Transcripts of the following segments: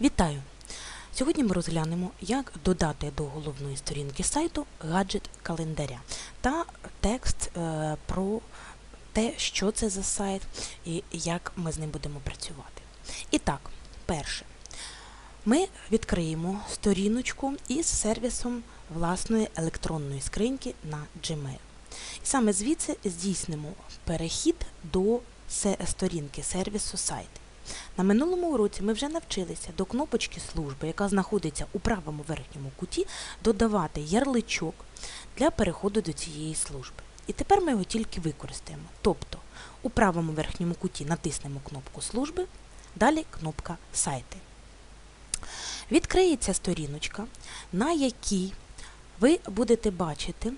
Вітаю! Сьогодні ми розглянемо, як додати до головної сторінки сайту гаджет календаря та текст е, про те, що це за сайт і як ми з ним будемо працювати. І так, перше, ми відкриємо сторіночку із сервісом власної електронної скриньки на Gmail. І саме звідси здійснимо перехід до сторінки сервісу сайту. На минулому уроці ми вже навчилися до кнопочки служби, яка знаходиться у правому верхньому куті, додавати ярличок для переходу до цієї служби. І тепер ми його тільки використаємо. Тобто у правому верхньому куті натиснемо кнопку служби, далі кнопка сайти. Відкриється сторіночка, на якій ви будете бачити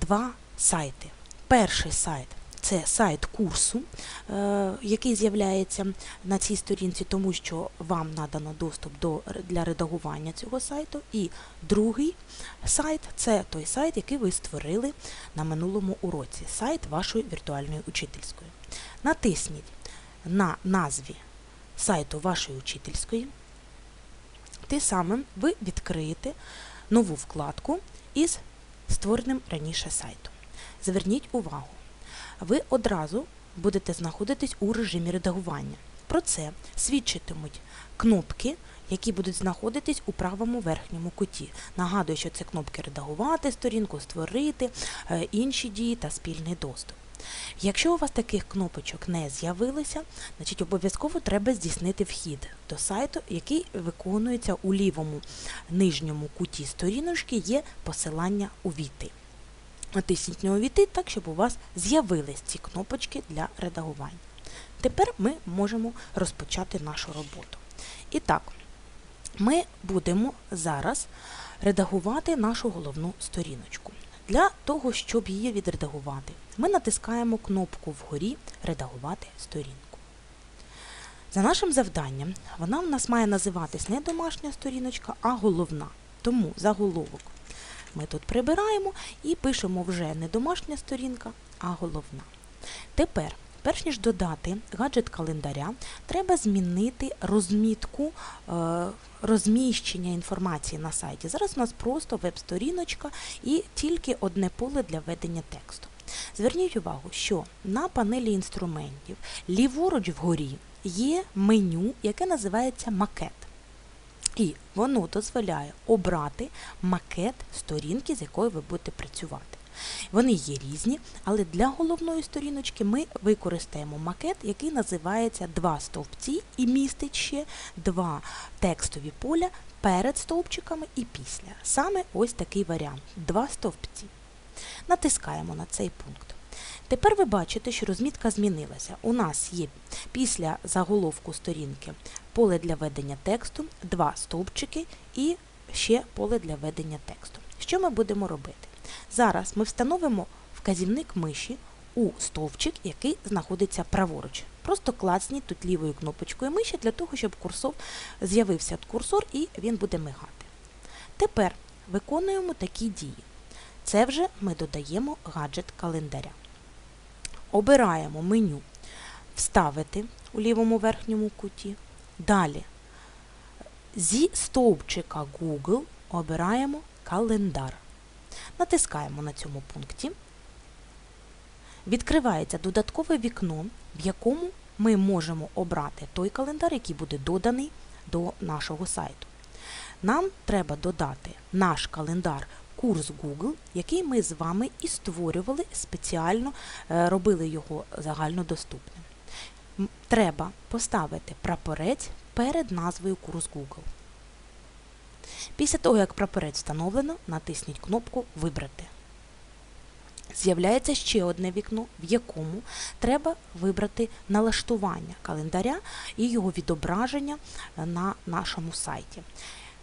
два сайти. Перший сайт це сайт курсу, е, який з'являється на цій сторінці, тому що вам надано доступ до, для редагування цього сайту. І другий сайт це той сайт, який ви створили на минулому уроці, сайт вашої віртуальної учительської. Натисніть на назві сайту вашої учительської. Тим самим ви відкриєте нову вкладку із створеним раніше сайтом. Зверніть увагу, ви одразу будете знаходитись у режимі редагування. Про це свідчитимуть кнопки, які будуть знаходитись у правому верхньому куті. Нагадую, що це кнопки редагувати сторінку, створити, е, інші дії та спільний доступ. Якщо у вас таких кнопочок не з'явилося, значить обов'язково треба здійснити вхід до сайту, який виконується у лівому нижньому куті сторіночки, є посилання увійти. Натисніть на увійти так, щоб у вас з'явились ці кнопочки для редагування. Тепер ми можемо розпочати нашу роботу. І так, ми будемо зараз редагувати нашу головну сторіночку. Для того, щоб її відредагувати, ми натискаємо кнопку вгорі Редагувати сторінку. За нашим завданням, вона в нас має називатись не домашня сторіночка, а головна. Тому заголовок ми тут прибираємо і пишемо вже не домашня сторінка, а головна. Тепер, перш ніж додати гаджет календаря, треба змінити розмітку е, розміщення інформації на сайті. Зараз у нас просто веб-сторіночка і тільки одне поле для введення тексту. Зверніть увагу, що на панелі інструментів ліворуч вгорі є меню, яке називається макет. І воно дозволяє обрати макет сторінки, з якою ви будете працювати. Вони є різні, але для головної сторіночки ми використаємо макет, який називається два стовпці і містить ще два текстові поля перед стовпчиками і після. Саме ось такий варіант два стовпці. Натискаємо на цей пункт. Тепер ви бачите, що розмітка змінилася. У нас є після заголовку сторінки поле для ведення тексту, два стовпчики і ще поле для ведення тексту. Що ми будемо робити? Зараз ми встановимо вказівник миші у стовпчик, який знаходиться праворуч. Просто клацніть тут лівою кнопочкою миші для того, щоб курсор з'явився курсор і він буде мигати. Тепер виконуємо такі дії. Це вже ми додаємо гаджет календаря. Обираємо меню Вставити у лівому верхньому куті. Далі зі стовпчика Google обираємо календар. Натискаємо на цьому пункті. Відкривається додаткове вікно, в якому ми можемо обрати той календар, який буде доданий до нашого сайту. Нам треба додати наш календар курс Google, який ми з вами і створювали спеціально, е, робили його загальнодоступним. Треба поставити прапорець перед назвою курс Google. Після того, як прапорець встановлено, натисніть кнопку Вибрати. З'являється ще одне вікно, в якому треба вибрати налаштування календаря і його відображення на нашому сайті.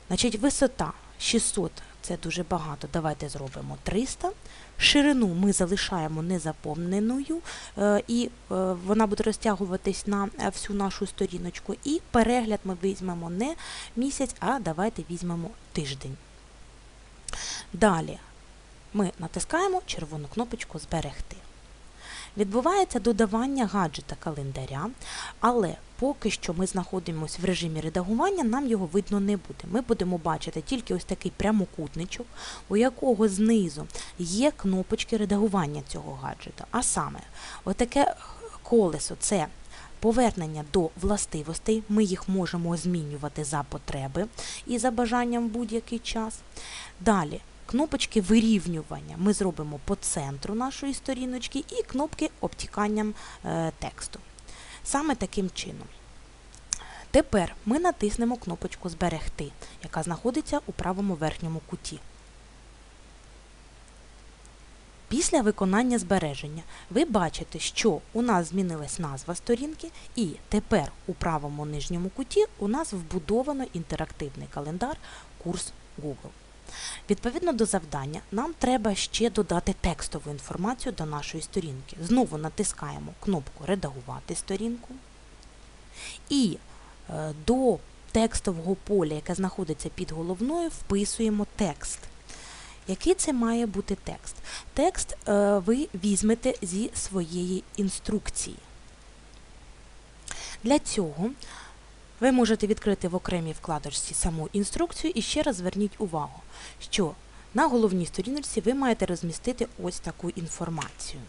Значить, висота 600 це дуже багато. Давайте зробимо 300. Ширину ми залишаємо незаповненою, е, і е, вона буде розтягуватись на е, всю нашу сторіночку. І перегляд ми візьмемо не місяць, а давайте візьмемо тиждень. Далі ми натискаємо червону кнопочку Зберегти. Відбувається додавання гаджета календаря, але поки що ми знаходимося в режимі редагування, нам його видно не буде. Ми будемо бачити тільки ось такий прямокутничок, у якого знизу є кнопочки редагування цього гаджета. А саме, отаке колесо це повернення до властивостей. Ми їх можемо змінювати за потреби і за бажанням в будь-який час. Далі. Кнопочки вирівнювання ми зробимо по центру нашої сторіночки і кнопки обтіканням е, тексту. Саме таким чином. Тепер ми натиснемо кнопочку Зберегти, яка знаходиться у правому верхньому куті. Після виконання збереження ви бачите, що у нас змінилась назва сторінки, і тепер у правому нижньому куті у нас вбудовано інтерактивний календар курс Google. Відповідно до завдання, нам треба ще додати текстову інформацію до нашої сторінки. Знову натискаємо кнопку Редагувати сторінку. І е, до текстового поля, яке знаходиться під головною, вписуємо текст. Який це має бути текст? Текст е, ви візьмете зі своєї інструкції. Для цього ви можете відкрити в окремій вкладочці саму інструкцію і ще раз зверніть увагу, що на головній сторіночці ви маєте розмістити ось таку інформацію.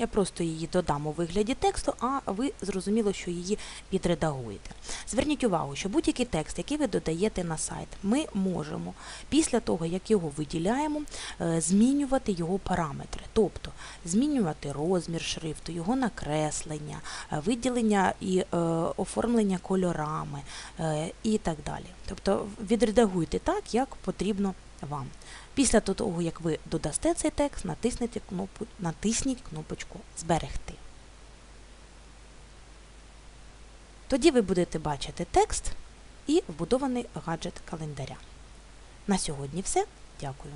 Я просто її додам у вигляді тексту, а ви зрозуміло, що її підредагуєте. Зверніть увагу, що будь-який текст, який ви додаєте на сайт, ми можемо після того, як його виділяємо, е, змінювати його параметри, тобто змінювати розмір шрифту, його накреслення, е, виділення і е, оформлення кольорами і так далі. Тобто відредагуйте так, як потрібно вам. Після того, як ви додасте цей текст, натисніть, кнопу, натисніть кнопочку Зберегти. Тоді ви будете бачити текст і вбудований гаджет календаря. На сьогодні все. Дякую.